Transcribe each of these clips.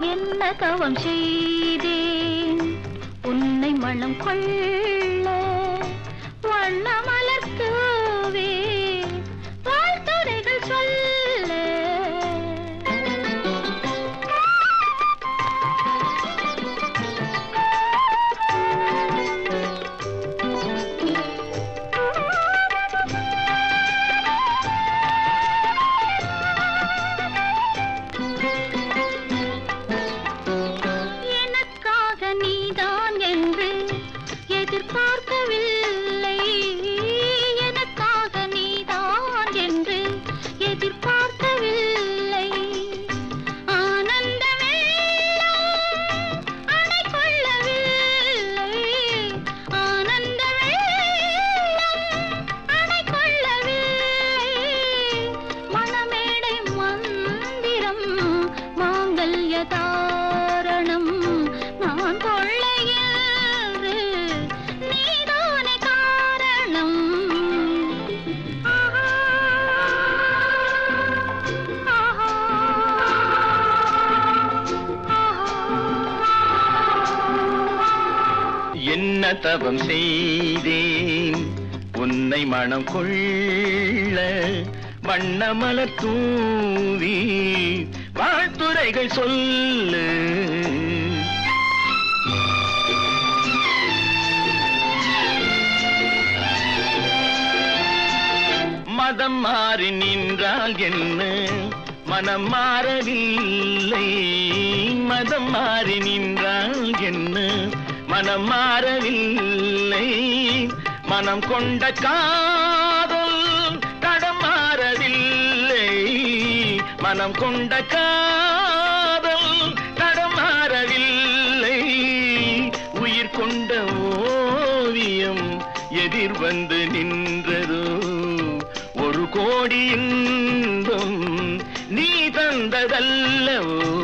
என்ன தவம் செய்தேன்? உன்னை மனம் கொள்ள காரணம். நான் கொள்ளையன்று நீதானே காரணம். என்ன தவம் செய்தேன்? உன்னை மனம் கொள்ள வண்ணமல தூவி வாழ்த்துரைகள் சொல்லு. மதம் மாறி நின்றால் என்ன? மனம் மாறவில்லை. மதம் மாறி நின்றால் என்ன? மனம் மாறவில்லை. மனம் கொண்ட கா மனம் கொண்ட காதல் தடம் உயிர் கொண்ட ஓவியம் எதிர் வந்து நின்றதோ. ஒரு கோடி இன்பம் நீ தந்ததல்லவோ?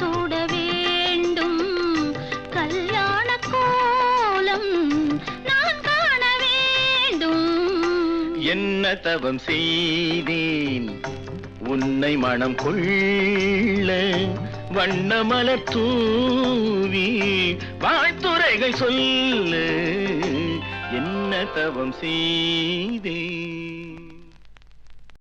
சூட வேண்டும். கல்யாண கோலம் நான் காண வேண்டும். என்ன தவம் செய்தேன்? உன்னை மனம் கொள்ள வண்ணமலர் தூவி வாழ்த்துரைகள் சொல்ல. என்ன தவம் செய்தேன்?